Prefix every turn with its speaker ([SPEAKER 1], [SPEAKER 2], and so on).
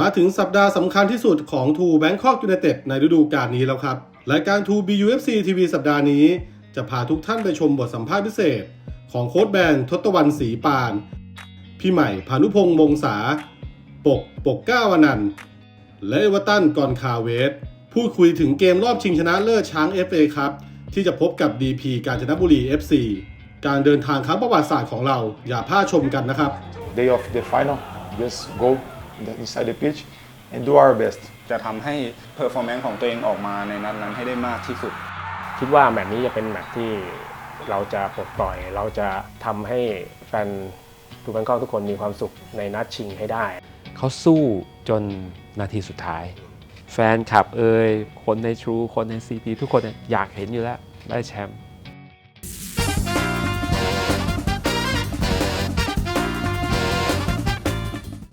[SPEAKER 1] มาถึงสัปดาห์สำคัญที่สุดของทูแบงคอกยู n นเต็ดในฤดูกาลนี้แล้วครับ รายการทู BUFC TV สัปดาห์นี้ จะพาทุกท่านไปชมบทสัมภาษณ์พิเศษ ของโค้ชแบนทศตวรรณศรีปาน พี่ใหม่พานุพงษ์วงศาปกปกก้าวนันต์และเอวตันกอนคาเวส พูดคุยถึงเกมรอบชิงชนะเลิศช้าง FA ครับ ที่จะพบกับ DP กาญจนบุรี FC การเดินทางครั้งประวัติศาสตร์ของเราอย่าพลาดชมกันนะครับ
[SPEAKER 2] day of the final, just go inside the pitch and do our best.
[SPEAKER 3] จะทำให้เพอร์ฟอร์แมนซ์ของตัวเองออกมาในนัดนั้นให้ได้มากที่สุด
[SPEAKER 4] คิดว่าแมตช์นี้จะเป็นแมตช์ที่เราจะปลดปล่อย เราจะทำให้แฟนทูแบงกอกทุกคนมีความสุขในนัดชิงให้ได้
[SPEAKER 5] เขาสู้จนนาทีสุดท้าย แฟนคลับเอ่ยคนในทรูคนใน CP ทุกคนเนี่ยอยากเห็นอยู่แล้วได้แชมป์